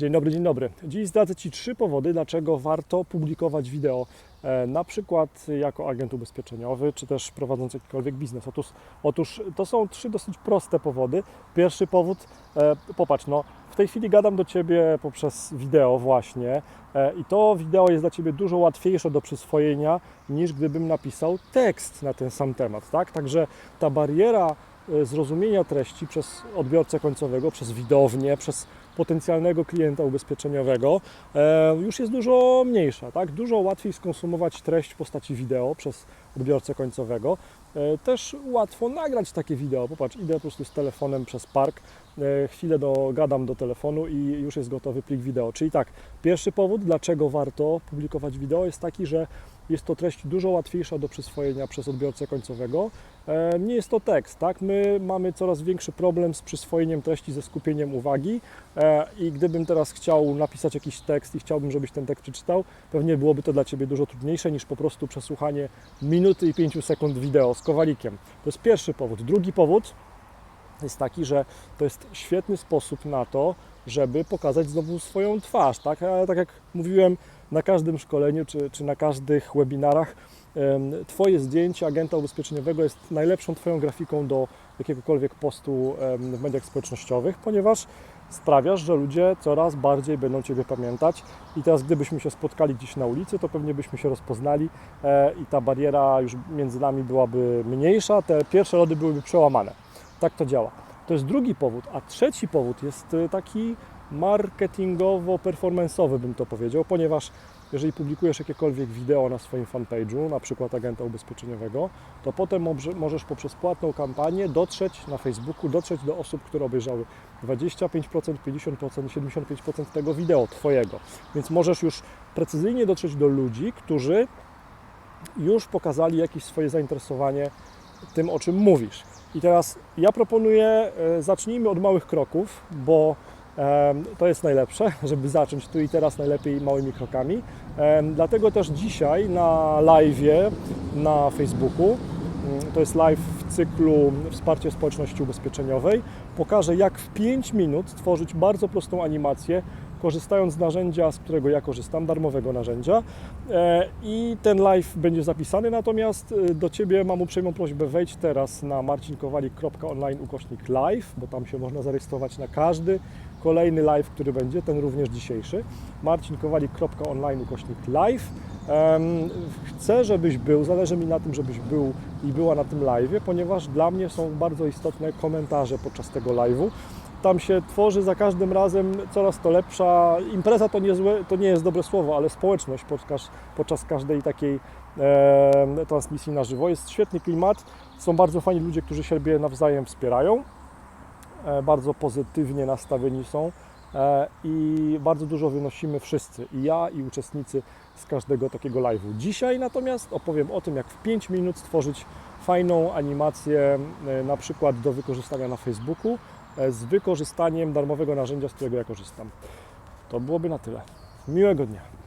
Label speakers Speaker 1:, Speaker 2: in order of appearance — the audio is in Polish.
Speaker 1: Dzień dobry, dzień dobry. Dziś zdradzę Ci trzy powody, dlaczego warto publikować wideo, e, na przykład jako agent ubezpieczeniowy, czy też prowadząc jakikolwiek biznes. Otóż, otóż to są trzy dosyć proste powody. Pierwszy powód, e, popatrz, no w tej chwili gadam do Ciebie poprzez wideo właśnie e, i to wideo jest dla Ciebie dużo łatwiejsze do przyswojenia niż gdybym napisał tekst na ten sam temat, tak? Także ta bariera zrozumienia treści przez odbiorcę końcowego, przez widownię, przez potencjalnego klienta ubezpieczeniowego e, już jest dużo mniejsza. Tak? Dużo łatwiej skonsumować treść w postaci wideo przez odbiorcę końcowego. E, Też łatwo nagrać takie wideo. Popatrz, idę po prostu z telefonem przez park, e, chwilę do, gadam do telefonu i już jest gotowy plik wideo. Czyli tak, pierwszy powód, dlaczego warto publikować wideo jest taki, że jest to treść dużo łatwiejsza do przyswojenia przez odbiorcę końcowego. Nie jest to tekst, tak? My mamy coraz większy problem z przyswojeniem treści, ze skupieniem uwagi i gdybym teraz chciał napisać jakiś tekst i chciałbym, żebyś ten tekst przeczytał, pewnie byłoby to dla Ciebie dużo trudniejsze niż po prostu przesłuchanie minuty i pięciu sekund wideo z kowalikiem. To jest pierwszy powód. Drugi powód jest taki, że to jest świetny sposób na to, żeby pokazać znowu swoją twarz. Tak, tak jak mówiłem na każdym szkoleniu czy, czy na każdych webinarach, Twoje zdjęcie agenta ubezpieczeniowego jest najlepszą Twoją grafiką do jakiegokolwiek postu w mediach społecznościowych, ponieważ sprawiasz, że ludzie coraz bardziej będą Ciebie pamiętać. I teraz, gdybyśmy się spotkali gdzieś na ulicy, to pewnie byśmy się rozpoznali e, i ta bariera już między nami byłaby mniejsza, te pierwsze lody byłyby przełamane. Tak to działa. To jest drugi powód. A trzeci powód jest y, taki marketingowo-performanceowy, bym to powiedział, ponieważ jeżeli publikujesz jakiekolwiek wideo na swoim fanpage'u, na przykład agenta ubezpieczeniowego, to potem możesz poprzez płatną kampanię dotrzeć na Facebooku, dotrzeć do osób, które obejrzały 25%, 50%, 75% tego wideo Twojego. Więc możesz już precyzyjnie dotrzeć do ludzi, którzy już pokazali jakieś swoje zainteresowanie tym, o czym mówisz. I teraz ja proponuję, e, zacznijmy od małych kroków, bo to jest najlepsze, żeby zacząć tu i teraz najlepiej małymi krokami. Dlatego też dzisiaj na live na Facebooku, mm, to jest live w cyklu Wsparcie społeczności ubezpieczeniowej, pokażę jak w 5 minut tworzyć bardzo prostą animację, korzystając z narzędzia, z którego ja korzystam, darmowego narzędzia. E, I ten live będzie zapisany, natomiast e, do Ciebie mam uprzejmą prośbę, wejdź teraz na marcinkowalik.online ukośnik live, bo tam się można zarejestrować na każdy kolejny live, który będzie, ten również dzisiejszy. marcinkowalik.online ukośnik live. Chcę, żebyś był, zależy mi na tym, żebyś był i była na tym live, ponieważ dla mnie są bardzo istotne komentarze podczas tego live'u tam się tworzy za każdym razem coraz to lepsza impreza to nie, złe, to nie jest dobre słowo, ale społeczność podczas, podczas każdej takiej e, transmisji na żywo. Jest świetny klimat, są bardzo fajni ludzie, którzy siebie nawzajem wspierają, e, bardzo pozytywnie nastawieni są e, i bardzo dużo wynosimy wszyscy, i ja, i uczestnicy z każdego takiego live'u. Dzisiaj natomiast opowiem o tym, jak w 5 minut stworzyć fajną animację, e, na przykład do wykorzystania na Facebooku, z wykorzystaniem darmowego narzędzia, z którego ja korzystam. To byłoby na tyle. Miłego dnia.